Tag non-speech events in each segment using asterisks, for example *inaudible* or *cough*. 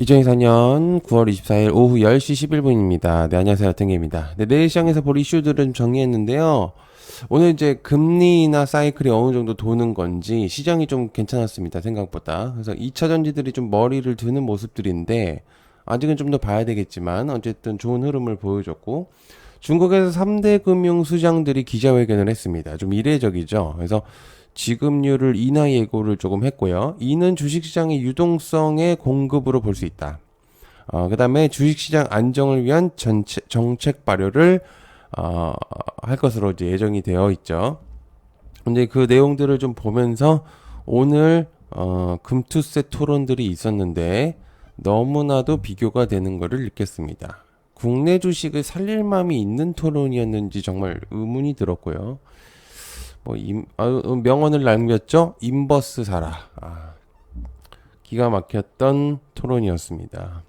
2024년 9월 24일 오후 10시 11분입니다. 네, 안녕하세요. 등계입니다. 네, 내일 시장에서 볼 이슈들을 좀 정리했는데요. 오늘 이제 금리나 사이클이 어느 정도 도는 건지 시장이 좀 괜찮았습니다. 생각보다. 그래서 2차 전지들이 좀 머리를 드는 모습들인데 아직은 좀 더 봐야 되겠지만 어쨌든 좋은 흐름을 보여줬고 중국에서 3대 금융 수장들이 기자회견을 했습니다. 좀 이례적이죠. 그래서 지급률을 인하 예고를 조금 했고요. 이는 주식시장의 유동성의 공급으로 볼 수 있다. 어, 그 다음에 주식시장 안정을 위한 전체, 정책 발효를 어, 할 것으로 이제 예정이 되어 있죠. 근데 그 내용들을 좀 보면서 오늘 어, 금투세 토론들이 있었는데 너무나도 비교가 되는 것을 느꼈습니다. 국내 주식을 살릴 마음이 있는 토론이었는지 정말 의문이 들었고요. 뭐 임, 아, 명언을 남겼죠. 인버스 사라. 아, 기가 막혔던 토론이었습니다.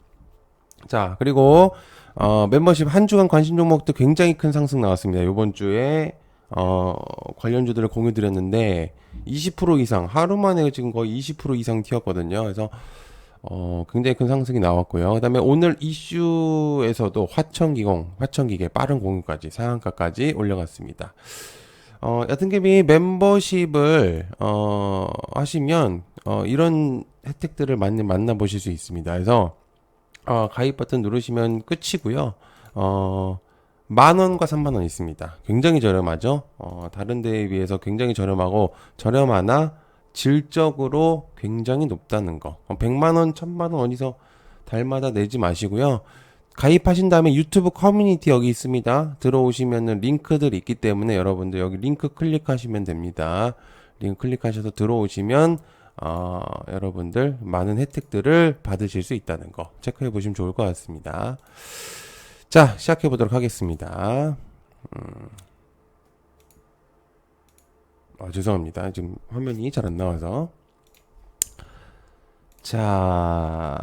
자 그리고 어, 멤버십 한 주간 관심 종목도 굉장히 큰 상승 나왔습니다. 이번 주에 어, 관련주들을 공유 드렸는데 20% 이상 하루 만에 지금 거의 20% 이상 튀었거든요. 그래서 어, 굉장히 큰 상승이 나왔고요. 그다음에 오늘 이슈에서도 화천기공, 화천기계 빠른 공유까지 상한가까지 올려갔습니다. 어, 여튼개비 멤버십을 어, 하시면 어, 이런 혜택들을 많이 만나보실 수 있습니다. 그래서 어, 가입 버튼 누르시면 끝이고요. 어, 만 원과 3만 원 있습니다. 굉장히 저렴하죠. 어, 다른 데에 비해서 굉장히 저렴하고 저렴하나 질적으로 굉장히 높다는 거. 어, 100만 원, 1000만 원 어디서 달마다 내지 마시고요. 가입하신 다음에 유튜브 커뮤니티 여기 있습니다. 들어오시면은 링크들이 있기 때문에 여러분들 여기 링크 클릭하시면 됩니다. 링크 클릭하셔서 들어오시면 어, 여러분들 많은 혜택들을 받으실 수 있다는 거 체크해 보시면 좋을 것 같습니다. 자, 시작해 보도록 하겠습니다. 음. 아, 죄송합니다. 지금 화면이 잘 안 나와서. 자,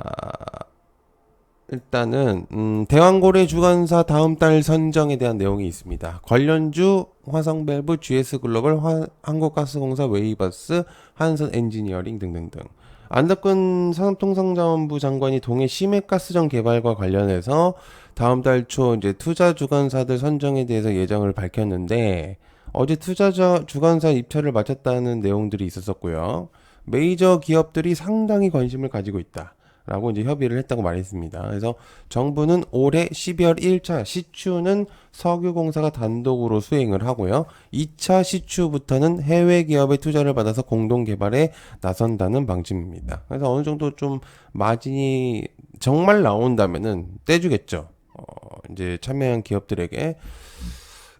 일단은 음, 대왕고래 주간사 다음 달 선정에 대한 내용이 있습니다. 관련주 화성밸브, GS글로벌, 화, 한국가스공사, 웨이버스, 한선 엔지니어링 등등등. 안덕근 산업통상자원부 장관이 동해 심해가스전 개발과 관련해서 다음 달 초 이제 투자 주관사들 선정에 대해서 예정을 밝혔는데 어제 투자 주관사 입찰을 마쳤다는 내용들이 있었었고요. 메이저 기업들이 상당히 관심을 가지고 있다. 라고 이제 협의를 했다고 말했습니다. 그래서 정부는 올해 12월 1차 시추는 석유공사가 단독으로 수행을 하고요. 2차 시추부터는 해외 기업의 투자를 받아서 공동 개발에 나선다는 방침입니다. 그래서 어느 정도 좀 마진이 정말 나온다면은 떼주겠죠. 어, 이제 참여한 기업들에게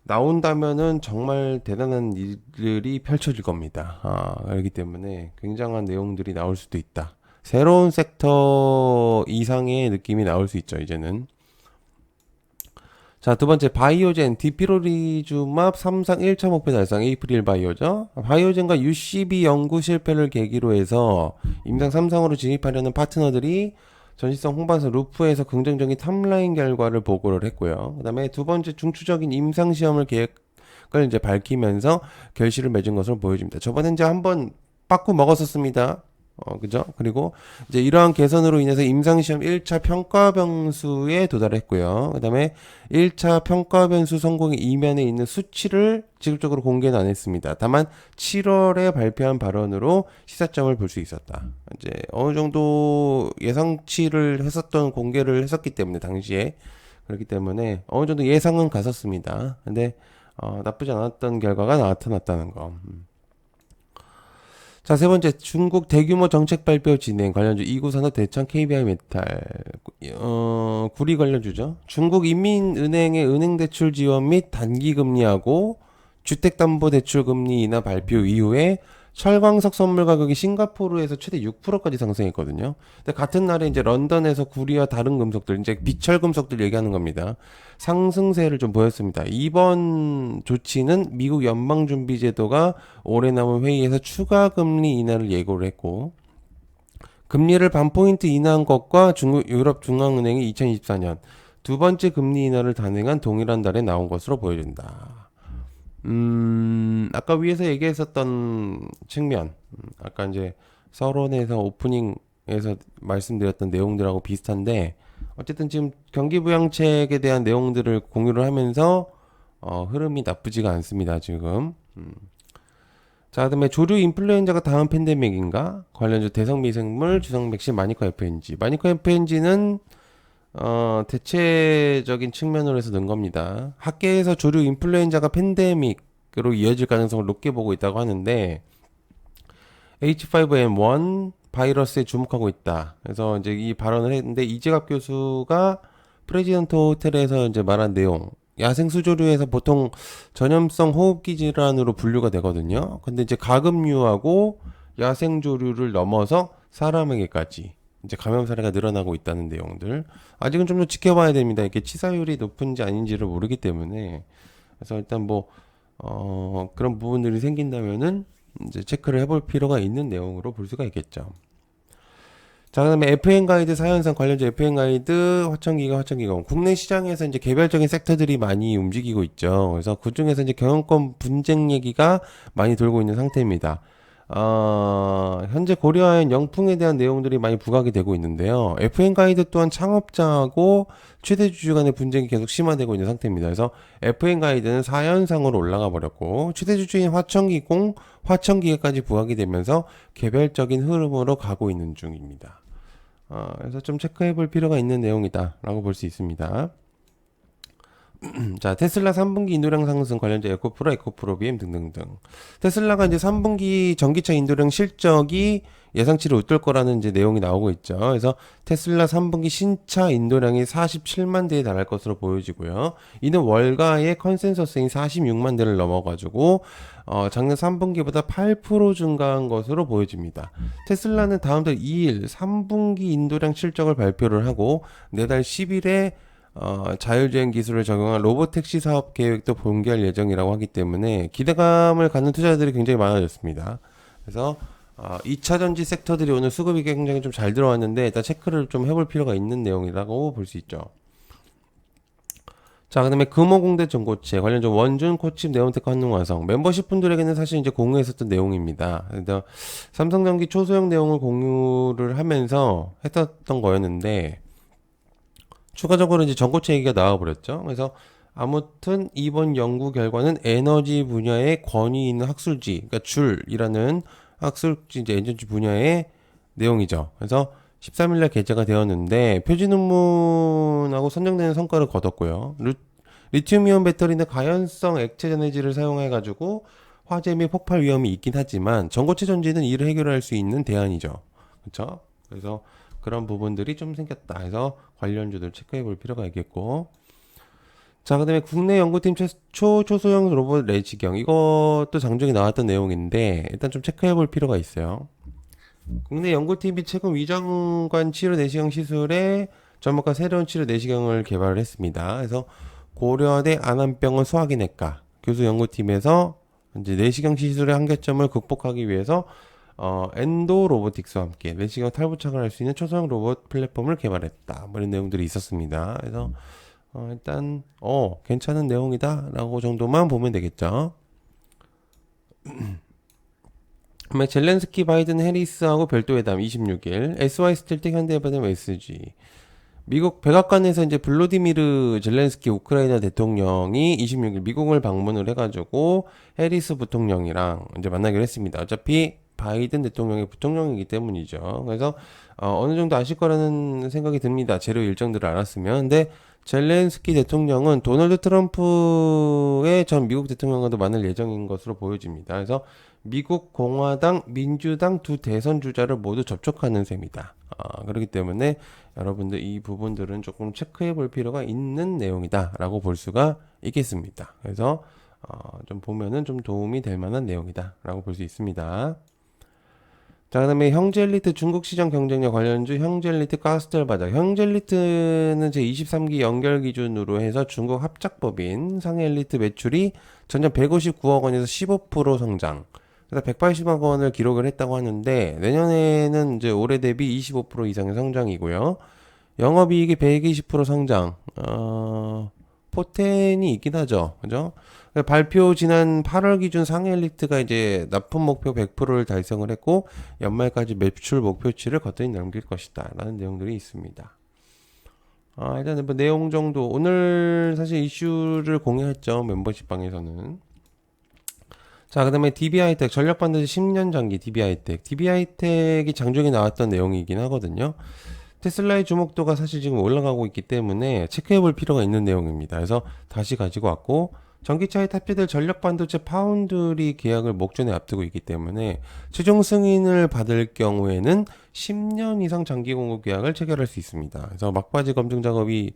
나온다면은 정말 대단한 일들이 펼쳐질 겁니다. 아, 그렇기 때문에 굉장한 내용들이 나올 수도 있다. 새로운 섹터 이상의 느낌이 나올 수 있죠, 이제는. 자, 두 번째, 바이오젠, 디피로리주맙 3상 1차 목표 달성, 에이프릴 바이오죠. 바이오젠과 UCB 연구 실패를 계기로 해서 임상 3상으로 진입하려는 파트너들이 전시성 홍반사 루프에서 긍정적인 탑라인 결과를 보고를 했고요. 그 다음에 두 번째, 중추적인 임상 시험을 계획을 이제 밝히면서 결실을 맺은 것으로 보여집니다. 저번에 이제 한번 빠꾸 먹었었습니다. 어, 그죠? 그리고 이제 이러한 개선으로 인해서 임상시험 1차 평가 변수에 도달했고요. 그 다음에 1차 평가 변수 성공의 이면에 있는 수치를 직접적으로 공개는 안 했습니다. 다만 7월에 발표한 발언으로 시사점을 볼 수 있었다. 이제 어느 정도 예상치를 했었던 공개를 했었기 때문에 당시에 그렇기 때문에 어느 정도 예상은 갔었습니다. 근데 어, 나쁘지 않았던 결과가 나타났다는 거. 음. 자, 세 번째, 중국 대규모 정책 발표 진행. 관련주 이구산업 대창 KBI 메탈, 어, 구리 관련주죠. 중국 인민은행의 은행 대출 지원 및 단기 금리하고 주택담보대출 금리 인하 발표 이후에 철광석 선물 가격이 싱가포르에서 최대 6%까지 상승했거든요. 근데 같은 날에 이제 런던에서 구리와 다른 금속들, 이제 비철 금속들 얘기하는 겁니다. 상승세를 좀 보였습니다. 이번 조치는 미국 연방준비제도가 올해 남은 회의에서 추가 금리 인하를 예고를 했고, 금리를 반 포인트 인하한 것과 중국 유럽 중앙은행이 2024년 두 번째 금리 인하를 단행한 동일한 달에 나온 것으로 보여진다. 음, 아까 위에서 얘기했었던 측면, 음, 아까 이제 서론에서 오프닝 영상에서 말씀드렸던 내용들하고 비슷한데 어쨌든 지금 경기 부양책에 대한 내용들을 공유를 하면서 어, 흐름이 나쁘지가 않습니다. 지금. 음. 자, 그 다음에 조류 인플루엔자가 다음 팬데믹인가? 관련주 대성 미생물, 주성 백신, 마니커 FNG. 마니커 FNG는 어, 대체적인 측면으로 해서 넣은 겁니다. 학계에서 조류 인플루엔자가 팬데믹으 로 이어질 가능성을 높게 보고 있다고 하는데 H5N1 바이러스에 주목하고 있다. 그래서 이제 이 발언을 했는데 이재갑 교수가 프레지던트 호텔에서 이제 말한 내용 야생 수조류에서 보통 전염성 호흡기 질환으로 분류가 되거든요. 근데 이제 가금류하고 야생 조류를 넘어서 사람에게까지 이제 감염 사례가 늘어나고 있다는 내용들. 아직은 좀 더 지켜봐야 됩니다. 이게 치사율이 높은지 아닌지를 모르기 때문에. 그래서 일단 뭐, 어, 그런 부분들이 생긴다면은 이제 체크를 해볼 필요가 있는 내용으로 볼 수가 있겠죠. 자, 그 다음에 FN 가이드 사연상 관련주 FN 가이드 화천기가 화천기가 국내 시장에서 이제 개별적인 섹터들이 많이 움직이고 있죠. 그래서 그 중에서 이제 경영권 분쟁 얘기가 많이 돌고 있는 상태입니다. 어, 현재 고려하연 영풍에 대한 내용들이 많이 부각이 되고 있는데요. FN 가이드 또한 창업자하고 최대 주주 간의 분쟁이 계속 심화되고 있는 상태입니다. 그래서 FN 가이드는 4연상으로 올라가 버렸고 최대 주주인 화천기공, 화천기계까지 부각이 되면서 개별적인 흐름으로 가고 있는 중입니다. 어, 그래서 좀 체크해 볼 필요가 있는 내용이다라고 볼 수 있습니다. *clears throat* 자, 테슬라 3분기 인도량 상승 관련주 에코프로, 에코프로 BM 등등등. 테슬라가 이제 3분기 전기차 인도량 실적이 예상치를 웃돌 거라는 이제 내용이 나오고 있죠. 그래서 테슬라 3분기 신차 인도량이 47만 대에 달할 것으로 보여지고요. 이는 월가의 컨센서스인 46만 대를 넘어가지고 어, 작년 3분기보다 8% 증가한 것으로 보여집니다. 테슬라는 다음 달 2일 3분기 인도량 실적을 발표를 하고 내달 10일에 어, 자율주행 기술을 적용한 로보택시 사업 계획도 공개할 예정이라고 하기 때문에 기대감을 갖는 투자자들이 굉장히 많아졌습니다. 그래서 어, 2차 전지 섹터들이 오늘 수급이 굉장히 좀 잘 들어왔는데 일단 체크를 좀 해볼 필요가 있는 내용이라고 볼 수 있죠. 자, 그 다음에 금호공대 전고체 관련된 원준 코칩 네온테크 한능화성 멤버십 분들에게는 사실 이제 공유했었던 내용입니다. 그래서 삼성전기 초소형 내용을 공유를 하면서 했었던 거였는데 추가적으로 이제 전고체 얘기가 나와버렸죠. 그래서 아무튼 이번 연구 결과는 에너지 분야에 권위 있는 학술지, 그러니까 줄이라는 학술지 이제 엔진지 분야의 내용이죠. 그래서 13일날 게재가 되었는데 표지 논문하고 선정되는 성과를 거뒀고요. 리, 튬이온 배터리는 가연성 액체 전해질을 사용해 가지고 화재 및 폭발 위험이 있긴 하지만 전고체 전지는 이를 해결할 수 있는 대안이죠. 그렇죠? 그래서 그런 부분들이 좀 생겼다 해서 관련주들 체크해 볼 필요가 있겠고 자, 그 다음에 국내 연구팀 초, 초소형 로봇 레지경. 이것도 장중에 나왔던 내용인데, 일단 좀 체크해 볼 필요가 있어요. 국내 연구팀이 최근 위장관 치료 내시경 시술에 접목한 새로운 치료 내시경을 개발을 했습니다. 그래서 고려대 안암병원 소화기내과 교수 연구팀에서 이제 내시경 시술의 한계점을 극복하기 위해서 어, 엔도 로보틱스와 함께 내시경 탈부착을 할 수 있는 초소형 로봇 플랫폼을 개발했다. 뭐 이런 내용들이 있었습니다. 그래서 어, 일단 어 괜찮은 내용이다라고 정도만 보면 되겠죠. 그다음에 *clears throat* 젤렌스키 바이든 해리스하고 별도 회담 26일 SY 스틸텍 현대해바담 SG 미국 백악관에서 이제 블로디미르 젤렌스키 우크라이나 대통령이 26일 미국을 방문을 해가지고 해리스 부통령이랑 이제 만나기로 했습니다. 어차피 바이든 대통령의 부통령이기 때문이죠. 그래서 어, 어느 정도 아실 거라는 생각이 듭니다. 재료 일정들을 알았으면. 근데 젤렌스키 대통령은 도널드 트럼프의 전 미국 대통령과도 만날 예정인 것으로 보여집니다. 그래서 미국 공화당, 민주당 두 대선 주자를 모두 접촉하는 셈이다. 어, 그렇기 때문에 여러분들 이 부분들은 조금 체크해 볼 필요가 있는 내용이다라고 볼 수가 있겠습니다. 그래서 어, 좀 보면은 좀 도움이 될 만한 내용이다라고 볼 수 있습니다. 자, 그 다음에 형젤리트 중국 시장 경쟁력 관련주 형젤리트 가스텔 바자. 형젤리트는 제 23기 연결 기준으로 해서 중국 합작법인 상해 엘리트 매출이 전년 159억 원에서 15% 성장. 그래서 180억 원을 기록을 했다고 하는데 내년에는 이제 올해 대비 25% 이상의 성장이고요. 영업이익이 120% 성장. 어, 포텐이 있긴 하죠. 그죠? 발표 지난 8월 기준 상해 엘리트가 이제 납품 목표 100%를 달성을 했고 연말까지 매출 목표치를 거뜬히 넘길 것이다. 라는 내용들이 있습니다. 아, 일단 뭐 내용 정도 오늘 사실 이슈를 공유했죠. 멤버십 방에서는. 자, 그 다음에 DB하이텍, 전력 반도체 10년 장기 DB하이텍. DB하이텍이 장중에 나왔던 내용이긴 하거든요. 테슬라의 주목도가 사실 지금 올라가고 있기 때문에 체크해 볼 필요가 있는 내용입니다. 그래서 다시 가지고 왔고, 전기차에 탑재될 전력 반도체 파운드리 계약을 목전에 앞두고 있기 때문에 최종 승인을 받을 경우에는 10년 이상 장기 공급 계약을 체결할 수 있습니다. 그래서 막바지 검증 작업이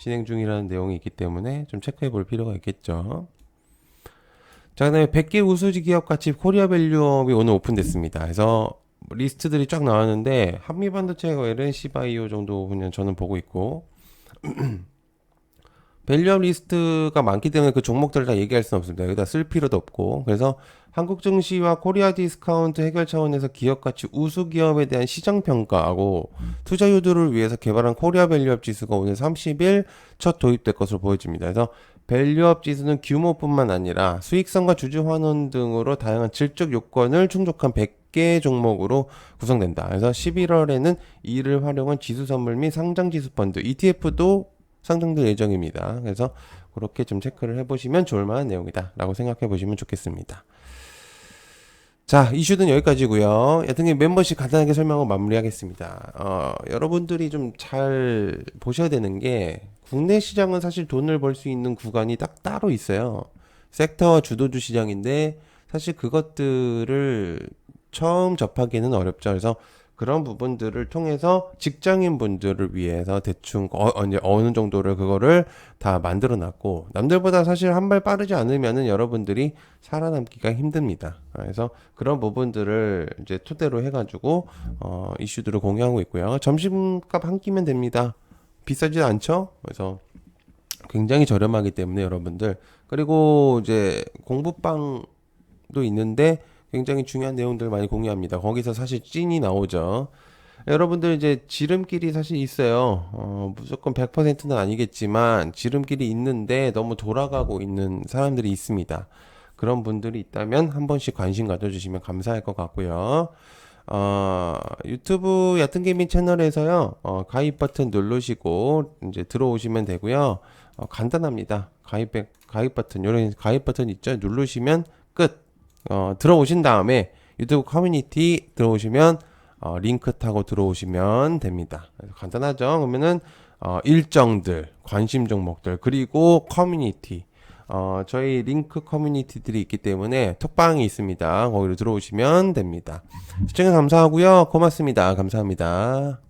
진행 중이라는 내용이 있기 때문에 좀 체크해 볼 필요가 있겠죠. 자, 그 다음에 100개 우수지 기업 같이 코리아 밸류업이 오늘 오픈됐습니다. 그래서 리스트들이 쫙 나왔는데 한미 반도체가 LNC 바이오 정도 그냥 저는 보고 있고 *clears throat* 밸류업 리스트가 많기 때문에 그 종목들을 다 얘기할 수는 없습니다. 여기다 쓸 필요도 없고 그래서 한국 증시와 코리아 디스카운트 해결 차원에서 기업 가치 우수 기업에 대한 시장 평가하고 투자 유도를 위해서 개발한 코리아 밸류업 지수가 오늘 30일 첫 도입될 것으로 보여집니다. 그래서 밸류업 지수는 규모뿐만 아니라 수익성과 주주 환원 등으로 다양한 질적 요건을 충족한 100 개 종목으로 구성된다. 그래서 11월에는 이를 활용한 지수 선물 및 상장 지수 펀드 ETF도 상장될 예정입니다. 그래서 그렇게 좀 체크를 해보시면 좋을 만한 내용이다라고 생각해 보시면 좋겠습니다. 자, 이슈는 여기까지고요. 여튼 멤버십 간단하게 설명하고 마무리하겠습니다. 어, 여러분들이 좀 잘 보셔야 되는 게 국내 시장은 사실 돈을 벌 수 있는 구간이 딱 따로 있어요. 섹터와 주도주 시장인데 사실 그것들을 처음 접하기는 어렵죠. 그래서 그런 부분들을 통해서 직장인 분들을 위해서 대충 어, 어, 이제 어느 정도를 그거를 다 만들어 놨고 남들보다 사실 한 발 빠르지 않으면은 여러분들이 살아남기가 힘듭니다. 그래서 그런 부분들을 이제 토대로 해가지고 어, 이슈들을 공유하고 있고요. 점심값 한 끼면 됩니다. 비싸지 않죠? 그래서 굉장히 저렴하기 때문에 여러분들 그리고 이제 공부방도 있는데 굉장히 중요한 내용들 많이 공유합니다. 거기서 사실 찐이 나오죠. 여러분들 이제 지름길이 사실 있어요. 어, 무조건 100%는 아니겠지만 지름길이 있는데 너무 돌아가고 있는 사람들이 있습니다. 그런 분들이 있다면 한 번씩 관심 가져주시면 감사할 것 같고요. 어, 유튜브 얕은 게임 채널에서요, 어, 가입 버튼 누르시고 이제 들어오시면 되고요. 어, 간단합니다. 가입, 가입 버튼, 요런 가입 버튼 있죠? 누르시면 끝. 어, 들어오신 다음에 유튜브 커뮤니티 들어오시면 어, 링크 타고 들어오시면 됩니다. 간단하죠? 그러면은 어, 일정들, 관심 종목들, 그리고 커뮤니티. 어, 저희 링크 커뮤니티들이 있기 때문에 톡방이 있습니다. 거기로 들어오시면 됩니다. 시청해 감사하고요. 고맙습니다. 감사합니다.